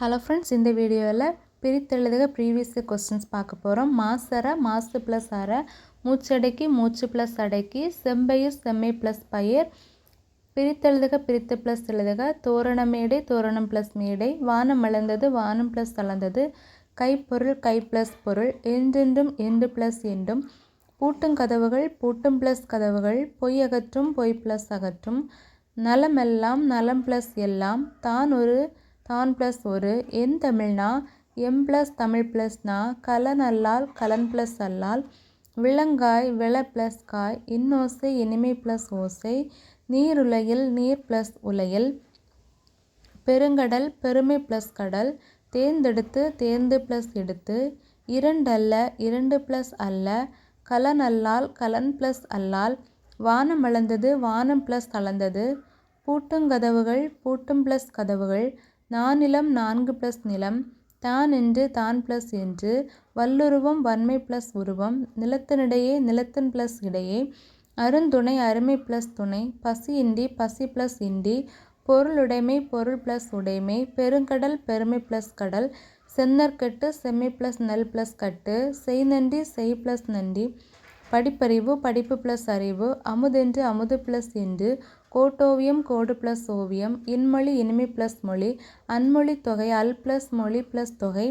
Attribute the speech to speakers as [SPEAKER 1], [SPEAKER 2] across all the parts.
[SPEAKER 1] Hello friends இந்த வீடியோவில் பிரித்தெழுதுக previous questions பார்க்க போகிறோம் மாசர மாசு ப்ளஸ் அரை மூச்சடக்கி மூச்சு ப்ளஸ் அடக்கி செம்பயிர் செம்மை ப்ளஸ் பயிர். பிரித்தெழுதுக பிரித்து ப்ளஸ் எழுதுக. தோரணம் மேடை தோரணம் ப்ளஸ் மேடை. வானம் அளந்தது வானம் ப்ளஸ் அளந்தது. கைப்பொருள் கை ப்ளஸ் பொருள். என்றென்றும் என்று ப்ளஸ் என்றும் பூட்டும் கதவுகள் பூட்டும் ப்ளஸ் கதவுகள். பொய் அகற்றும் பொய் ப்ளஸ் அகற்றும். நலமெல்லாம் நலம் ப்ளஸ் எல்லாம். தான் ஒரு தான் ப்ளஸ் ஒரு. என் தமிழ்னா எம் ப்ளஸ் தமிழ் ப்ளஸ்னா கலன் அல்லால் கலன் ப்ளஸ் அல்லால் விலங்காய் வில ப்ளஸ் காய் இன்னோசை இனிமை ப்ளஸ் ஓசை நீருலையில் நீர் ப்ளஸ் உலையில் பெருங்கடல் பெருமை ப்ளஸ் கடல் தேர்ந்தெடுத்து தேர்ந்து ப்ளஸ் எடுத்து இரண்டல்ல இரண்டு ப்ளஸ் அல்ல கலன் அல்லால் கலன் ப்ளஸ் அல்லால் வானம் அளந்தது வானம் ப்ளஸ் அளந்தது பூட்டுங்கதவுகள் பூட்டும் ப்ளஸ் கதவுகள் நான் நிலம் நான்கு ப்ளஸ் நிலம் தான் என்று தான் ப்ளஸ் என்று வல்லுருவம் வன்மை ப்ளஸ் உருவம் நிலத்தினிடையே நிலத்தின் ப்ளஸ் இடையே அருந்துணை அருமை ப்ளஸ் துணை பசி இன்றி பசி ப்ளஸ் இன்றி பொருளுடைமை பொருள் ப்ளஸ் உடைமை பெருங்கடல் பெருமை ப்ளஸ் கடல் சென்னற்கட்டு செம்மை ப்ளஸ் நெல் ப்ளஸ் கட்டு செய் நன்றி செய் ப்ளஸ் நன்றி படிப்பறிவு படிப்பு ப்ளஸ் அறிவு அமுதென்று அமுது ப்ளஸ் என்று கோட்டோவியம் கோடு ப்ளஸ் ஓவியம் இன்மொழி இனிமை ப்ளஸ் மொழி அன்மொழி தொகை அல் ப்ளஸ் மொழி ப்ளஸ் தொகை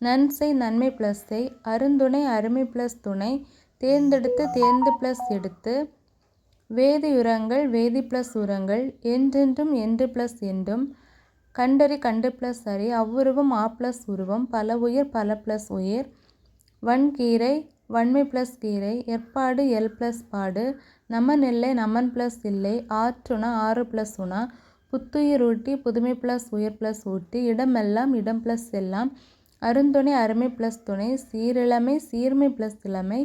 [SPEAKER 1] நன்சை நன்மை ப்ளஸ்ஸை அருந்துணை அருமை ப்ளஸ் துணை தேர்ந்தெடுத்து தேர்ந்து ப்ளஸ் எடுத்து வேதியுரங்கள் வேதி ப்ளஸ் உரங்கள் என்றென்றும் என்று ப்ளஸ் என்றும் கண்டறி கண்டு ப்ளஸ் அறி அவ்வுருவம் ஆ ப்ளஸ் உருவம் பல உயிர் பல ப்ளஸ் உயிர் வன்கீரை வன்மை ப்ளஸ் கீரை எற்பாடு எல் ப்ளஸ் பாடு நமன் இல்லை நமன் ப்ளஸ் இல்லை ஆற்றுணா ஆறு ப்ளஸ் உணா புத்துயிர் ஊட்டி புதுமை ப்ளஸ் உயிர் ப்ளஸ் ஊட்டி இடமெல்லாம் இடம் ப்ளஸ் எல்லாம் அருந்துணை அருமை ப்ளஸ் துணை சீரிழமை சீர்மை ப்ளஸ் இளமை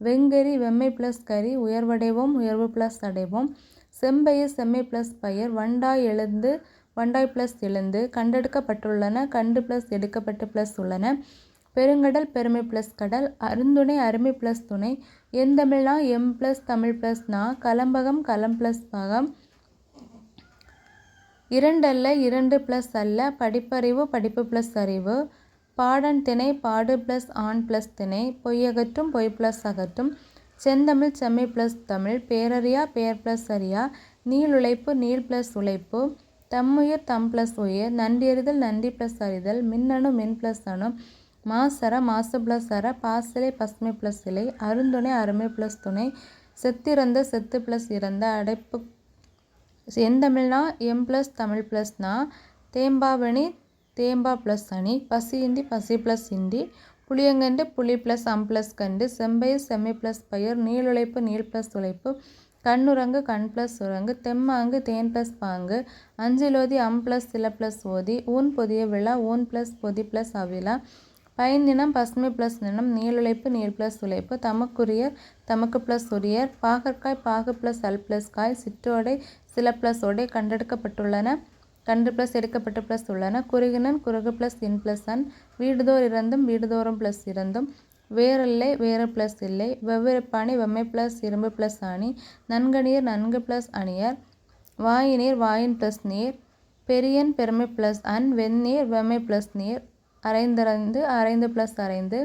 [SPEAKER 1] வெங்கரி வெம்மை ப்ளஸ் கறி உயர்வடைவோம் உயர்வு ப்ளஸ் அடைவோம் செம்பயிர் செம்மை ப்ளஸ் பயிர் வண்டாய் எழுந்து வண்டாய் ப்ளஸ் எழுந்து கண்டெடுக்கப்பட்டுள்ளன கண்டு ப்ளஸ் எடுக்கப்பட்டு ப்ளஸ் உள்ளன பெருங்கடல் பெருமை ப்ளஸ் கடல் அருந்துணை அருமை ப்ளஸ் துணை. எந்தமிழ்னா எம் ப்ளஸ் தமிழ் ப்ளஸ் நா கலம்பகம் கலம் ப்ளஸ் பகம் இரண்டல்ல இரண்டு ப்ளஸ் அல்ல படிப்பறிவு படிப்பு ப்ளஸ் அறிவு. பாடன் திணை பாடு ப்ளஸ் ஆண் ப்ளஸ் திணை. பொய்யகற்றும் பொய் ப்ளஸ் அகற்றும். செந்தமிழ் செம்மை ப்ளஸ் தமிழ். பேரறியா பேர் ப்ளஸ் அறியா. நீள் உழைப்பு நீள் ப்ளஸ் உழைப்பு. தம்முயிர் தம் ப்ளஸ் உயிர். நன்றியறிதல் நன்றி ப்ளஸ் அறிதல். மின்னணு மின் ப்ளஸ் அணு. மாசர மாசு ப்ளஸ் அற பாசிலை பசுமை ப்ளஸ் இலை அருந்துணை அருமை ப்ளஸ் துணை செத்திறந்த செத்து ப்ளஸ் இறந்த அடைப்பு எந்தமிழ்னா எம் ப்ளஸ் தமிழ் ப்ளஸ்னா தேம்பாவணி தேம்பா ப்ளஸ் அணி பசி இந்தி பசி ப்ளஸ் இந்தி புளியங்கண்டு புளி ப்ளஸ் அம் ப்ளஸ் கண்டு செம்பயிர் செம்மை ப்ளஸ் பயிர் நீளுழைப்பு நீள் ப்ளஸ் உழைப்பு கண்ணுரங்கு கண் ப்ளஸ் உரங்கு தெம்மாங்கு தேன் ப்ளஸ் பாங்கு அஞ்சிலோதி அம் ப்ளஸ் சில ப்ளஸ் ஓதி ஊன் பொதிய விழா ஊன் ப்ளஸ் பொதி ப்ளஸ் அவிழா பயன் நினம் பசுமை ப்ளஸ் தினம் நீளுழைப்பு நீர் ப்ளஸ் உழைப்பு தமக்குரியர் தமக்கு ப்ளஸ் உரியர் பாகற்காய் பாகு ப்ளஸ் அல் ப்ளஸ் காய் சிற்றோடை சில ப்ளஸ் ஓடை கண்டெடுக்கப்பட்டுள்ளன. கண்டு ப்ளஸ் எடுக்கப்பட்டு ப்ளஸ் உள்ளன. குறுகினன் குறுகு ப்ளஸ் இன் ப்ளஸ் அன் வீடுதோர் இறந்தும் வீடுதோறும் ப்ளஸ் இருந்தும் வேறில்லை வேறு ப்ளஸ் இல்லை. வெவ்வேறு பாணி வெம்மை ப்ளஸ் இரும்பு ப்ளஸ் அணி. நன்கணியர் நன்கு ப்ளஸ் அணியர். வாயினீர் வாயின் ப்ளஸ் நீர். பெரியன் பெருமை ப்ளஸ் அன். வெந்நீர் வெம்மை ப்ளஸ் நீர். அரைந்தரைந்து அரைந்து ப்ளஸ் அரைந்து.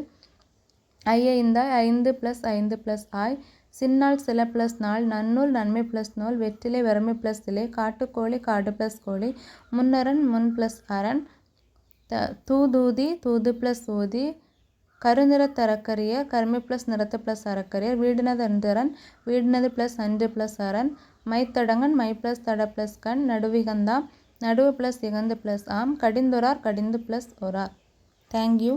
[SPEAKER 1] ஐயைந்தாய் ஐந்து ப்ளஸ் ஐந்து ப்ளஸ் ஆய். சின்னாள் சில ப்ளஸ் நாள் நன்னூல் நன்மை ப்ளஸ் நூல் வெற்றிலை வறுமை ப்ளஸ் இலை காட்டுக்கோழி காடு ப்ளஸ் கோழி முன்னரன் முன் ப்ளஸ் அரண் த தூதூதி தூது ப்ளஸ் ஊதி கருநிற தரக்கரிய கருமை ப்ளஸ் நிறத்து ப்ளஸ் அறக்கரியர் வீடினது அந்தரன் வீடினது ப்ளஸ் அன்று ப்ளஸ் அரண் மைத்தடங்கன் மை ப்ளஸ் தட ப்ளஸ் கண் நடுவிகந்தாம் நடுவு ப்ளஸ் இகந்து ப்ளஸ் ஆம் கடிந்துரார் கடிந்து ப்ளஸ் ஒரார். Thank you